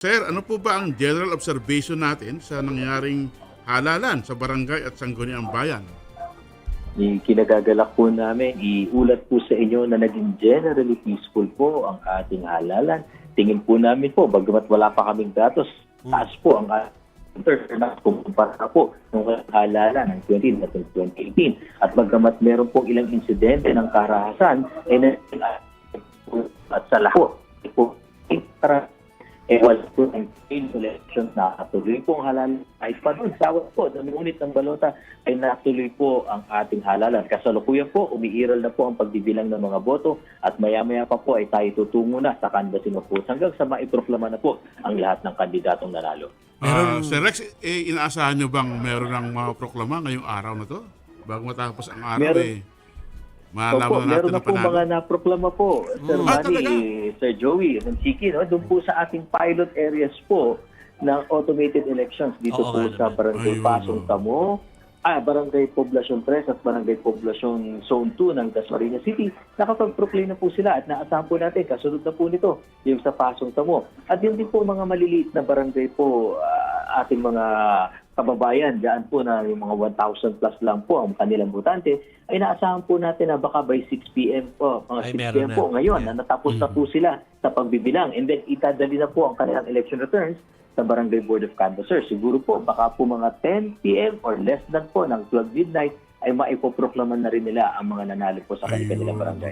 Sir, ano po ba ang general observation natin sa nangyaring halalan sa barangay at sangguniang bayan? Yung kinagagalak po namin, iulat po sa inyo na naging generally peaceful po ang ating halalan. Tingin po namin po, bagamat wala pa kaming datos, taas po ang na kumpara po nung halalan ng 20 at 2018. At bagamat meron po ilang insidente ng karahasan, eh, na- at sa lahat po, para eh wala po ng painful elections na natuloy po ang halalan. Kahit pa doon, sawat po, namunit ng balota ay natuloy po ang ating halalan. Kasalukuyan po, umiiral na po ang pagbibilang ng mga boto at maya-maya pa po ay tayo tutungo na sa canvassing of votes hanggang sa maiproklama na po ang lahat ng kandidatong nanalo. Meron- Sir Rex, eh, inaasahan nyo bang meron ng mga proklama ngayong araw na to? Bago matapos ang araw Meron. eh. Malaman Opo, na natin meron na ang po mga naproklama po, Sir Ah, Manny, talaga? Sir Joey, ng Chiki, no? doon po sa ating pilot areas po ng automated elections dito Oo po nga sa. Barangay Ayun. Pasong Tamo, ah, Barangay Poblacion 3 at Barangay Poblacion Zone 2 ng Dasmariñas City. Nakapag-proclaim na po sila at naasahan po natin, kasunod na po nito, yung sa Pasong Tamo. At yun din po mga maliliit na barangay po, ah, ating mga kababayan, dyan po na yung mga 1,000 plus lang po ang kanilang botante, ay naasahan po natin na baka by 6 p.m. po, mga Ay, 6 meron p.m. na. po ngayon, Yeah. na natapos na po sila sa pagbibilang. And then itadali na po ang kanilang election returns sa Barangay Board of Canvassers. Siguro po, baka po mga 10 p.m. or less than po ng 12 midnight ay maipoproklama na rin nila ang mga nanalo po sa kanilang barangay.